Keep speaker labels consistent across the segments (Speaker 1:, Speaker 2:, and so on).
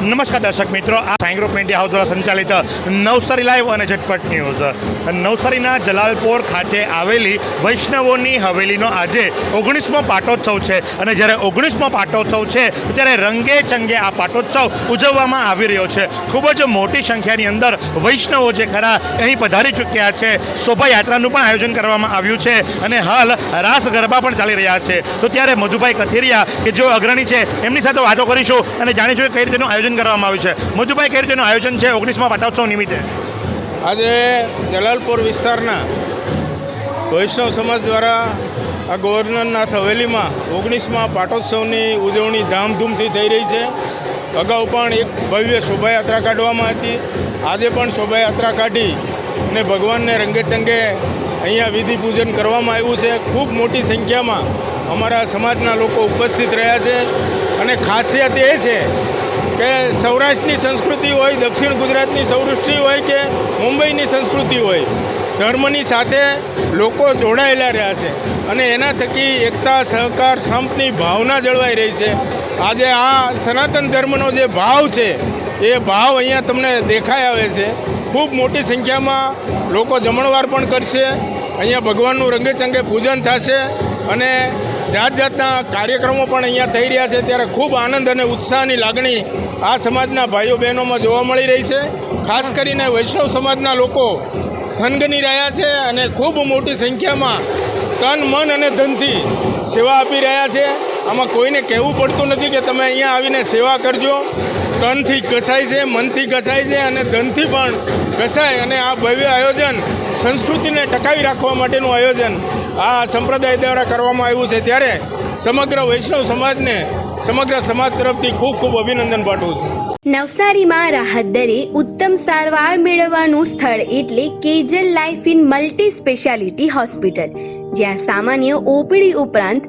Speaker 1: નમસ્કાર દર્શક મિત્રો, આ સાઈ ગ્રુપ મીડિયા હાઉસ દ્વારા સંચાલિત નવસારી લાઈવ અને ઝટપટ ન્યૂઝ. નવસારીના જલાલપોર ખાતે આવેલી વૈષ્ણવોની હવેલીનો આજે ઓગણીસમો પાટોત્સવ છે અને જ્યારે ઓગણીસમો પાટોત્સવ છે, ત્યારે રંગે ચંગે આ પાટોત્સવ ઉજવવામાં આવી રહ્યો છે. ખૂબ જ મોટી સંખ્યાની અંદર વૈષ્ણવો જે ખરા અહીં પધારી ચૂક્યા છે. શોભાયાત્રાનું પણ આયોજન કરવામાં આવ્યું છે અને હાલ રાસ ગરબા પણ ચાલી રહ્યા છે. તો ત્યારે મધુભાઈ કથિરિયા કે જો અગ્રણી છે, એમની સાથે વાતો કરીશું અને જાણીશું કે કઈ રીતેનું આયોજન કરવામાં આવ્યું છે. મધુભાઈ કઈ રીતેનું આયોજન છે ઓગણીસમાં પાટોત્સવ નિમિત્તે.
Speaker 2: આજે જલાલપુર વિસ્તારના વૈષ્ણવ સમાજ દ્વારા આ ગવર્નરનાથ હવેલીમાં ઓગણીસમાં પાટોત્સવની ઉજવણી ધામધૂમથી થઈ રહી છે. અગાઉ પણ એક ભવ્ય શોભાયાત્રા કાઢવામાં હતી. આજે પણ શોભાયાત્રા કાઢી અને ભગવાનને રંગેચંગે અહીંયા વિધિ પૂજન કરવામાં આવ્યું છે. ખૂબ મોટી સંખ્યામાં અમારા સમાજના લોકો ઉપસ્થિત રહ્યા છે. અને ખાસિયત એ છે કે સૌરાષ્ટ્રની સંસ્કૃતિ હોય, દક્ષિણ ગુજરાતની સૌરાષ્ટ્રી હોય કે મુંબઈની સંસ્કૃતિ હોય, ધર્મની સાથે લોકો જોડાયેલા રહ્યા છે અને એના થકી એકતા, સહકાર, સંપની ભાવના જળવાઈ રહી છે. આજે આ સનાતન ધર્મનો જે ભાવ છે, એ ભાવ અહીંયા તમને દેખાઈ આવે છે. ખૂબ મોટી સંખ્યામાં લોકો જમણવાર પણ કરશે. અહીંયા ભગવાનનું રંગેચંગે પૂજન થશે અને જાત જાતના કાર્યક્રમો પણ અહીંયા થઈ રહ્યા છે. ત્યારે ખૂબ આનંદ અને ઉત્સાહની લાગણી આ સમાજના ભાઈઓ બહેનોમાં જોવા મળી રહી છે. ખાસ કરીને વૈષ્ણવ સમાજના લોકો થનગની રહ્યા છે અને ખૂબ મોટી સંખ્યામાં તન, મન અને ધનથી સેવા આપી રહ્યા છે. આમાં કોઈને કહેવું પડતું નથી કે તમે અહીંયા આવીને સેવા કરજો. તનથી ઘસાય છે, મનથી ઘસાય છે અને ધનથી પણ ઘસાય. અને આ ભવ્ય આયોજન સંસ્કૃતિને ટકાવી રાખવા માટેનું આયોજન આ સંપ્રદાય દ્વારા કરવામાં આવ્યું છે ત્યારે સમગ્ર વૈષ્ણવ સમાજને, સમગ્ર સમાજ તરફથી ખૂબ ખૂબ અભિનંદન પાઠવું છું.
Speaker 3: નવસારીમાં રાહત દરે ઉત્તમ સારવાર મેળવવાનું સ્થળ એટલે Kejal life in multi speciality hospital, જ્યાં સામાન્ય ઓપીડી ઉપરાંત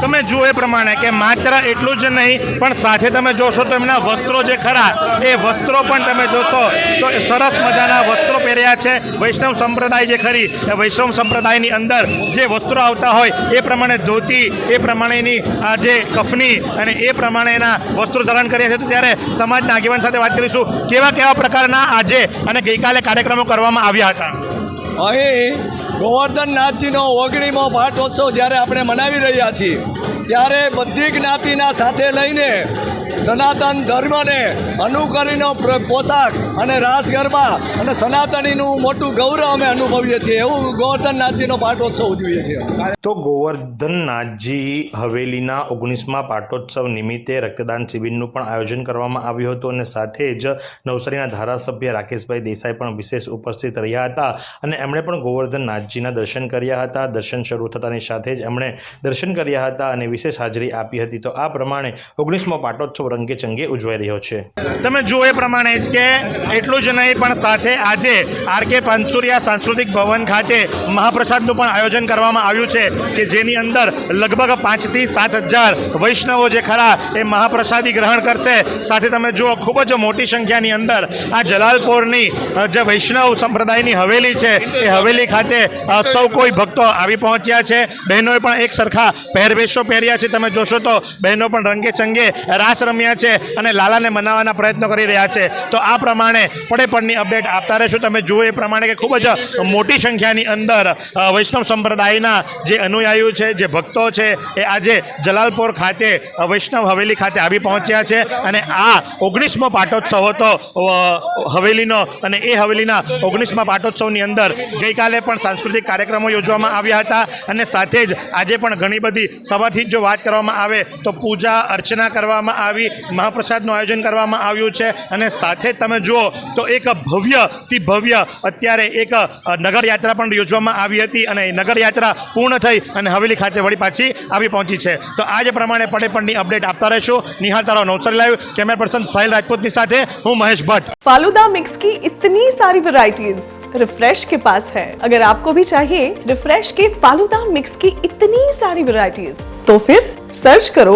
Speaker 1: તમે જુઓ એ પ્રમાણે કે માત્ર એટલું જ નહીં, પણ સાથે તમે જોશો તો એમના વસ્ત્રો જે ખરા, એ વસ્ત્રો પણ તમે જોશો તો સરસ મજાના વસ્ત્રો પહેર્યા છે. વૈષ્ણવ સંપ્રદાય જે ખરી, એ વૈષ્ણવ સંપ્રદાયની અંદર જે વસ્ત્રો આવતા હોય, એ પ્રમાણે ધોતી, એ પ્રમાણેની આ જે કફની અને એ પ્રમાણેના વસ્ત્રો ધારણ કર્યા છે. તો ત્યારે સમાજના આગેવાન સાથે વાત કરીશું. કેવા કેવા પ્રકારના આજે અને ગઈકાલે કાર્યક્રમો કરવામાં આવ્યા હતા?
Speaker 4: અહીં ગોવર્ધન નાથજીનો ઓગણીમો પાઠોત્સવ જ્યારે આપણે મનાવી રહ્યા છીએ ત્યારે બધી જ્ઞાતિના સાથે લઈને સનાતન ધર્મને અનુકરીનો પોશાક અને રાસ ગરબા અને સનાતનીનું મોટું ગૌરવ અમે અનુભવીએ છીએ. એવું ગોવર્ધનનાથજીનો પાટોત્સવ ઉજવીએ છીએ.
Speaker 1: તો ગોવર્ધનનાથજી હવેલીના ઓગણીસમા પાટોત્સવ નિમિત્તે રક્તદાન શિબિરનું પણ આયોજન કરવામાં આવ્યું હતું અને સાથે જ નવસારીના ધારાસભ્ય રાકેશભાઈ દેસાઈ પણ વિશેષ ઉપસ્થિત રહ્યા હતા અને એમણે પણ ગોવર્ધનનાથજીના દર્શન કર્યા હતા. દર્શન શરૂ થતાની સાથે જ એમણે દર્શન કર્યા હતા અને વિશેષ હાજરી આપી હતી. તો આ પ્રમાણે ઓગણીસમો પાટોત્સવ રંગે ચંગે ઉજવાઈ રહ્યો છે. તમે જુઓ એ પ્રમાણે જ કે એટલું જ નહીં, પણ સાથે આજે આર કે પાંચસુરિયા સાંસ્કૃતિક ભવન ખાતે મહાપ્રસાદનું પણ આયોજન કરવામાં આવ્યું છે કે જેની અંદર લગભગ પાંચથી સાત હજાર વૈષ્ણવો જે ખરા એ મહાપ્રસાદી ગ્રહણ કરશે. સાથે તમે જુઓ, ખૂબ જ મોટી સંખ્યાની અંદર આ જલાલપોરની જે વૈષ્ણવ સંપ્રદાયની હવેલી છે, એ હવેલી ખાતે સૌ કોઈ ભક્તો આવી પહોંચ્યા છે. બહેનોએ પણ એક સરખા પહેરવેશો પહેર્યા છે. તમે જોશો તો બહેનો પણ રંગે ચંગે રાસ રમ્યા છે અને લાલાને મનાવવાના પ્રયત્નો કરી રહ્યા છે. તો આ પ્રમાણે પડે પડની અપડેટ આપતા રહેશું. તમે જુઓ એ પ્રમાણે કે ખૂબ જ મોટી સંખ્યાની અંદર વૈષ્ણવ સંપ્રદાયના જે અનુયાયીઓ છે, જે ભક્તો છે, એ આજે જલાલપોર ખાતે વૈષ્ણવ હવેલી ખાતે આવી પહોંચ્યા છે. અને આ ઓગણીસમો પાટોત્સવ હતો હવેલીનો. અને એ હવેલીના ઓગણીસમા પાટોત્સવની અંદર ગઈકાલે પણ સાંસ્કૃતિક કાર્યક્રમો યોજવામાં આવ્યા હતા. અને સાથે જ આજે પણ ઘણી બધી સવારથી જ વાત કરવામાં આવે તો પૂજા અર્ચના કરવામાં આવી. મહાપ્રસાદનું આયોજન કરવામાં આવ્યું છે અને સાથે જ તમે જુઓ તો એક ભવ્યથી ભવ્ય અત્યારે એક અ, નગરયાત્રા પણ યોજવામાં આવી હતી અને એ નગરયાત્રા પૂર્ણ થઈ અને હવેલી ખાતે વળી પાછી આવી પહોંચી છે તો આ જ પ્રમાણે પડે પડની અપડેટ આપતા રહેશું નિહાળતા રહો Navsari live camera person Sahil રાજપૂતની સાથે હું મહેશ ભટ્ટ
Speaker 5: फालूदा मिक्स की इतनी सारी वैरायटीज रिफ्रेश के पास है अगर आपको भी चाहिए रिफ्रेश के फालूदा मिक्स की इतनी सारी वैरायटीज तो फिर सर्च करो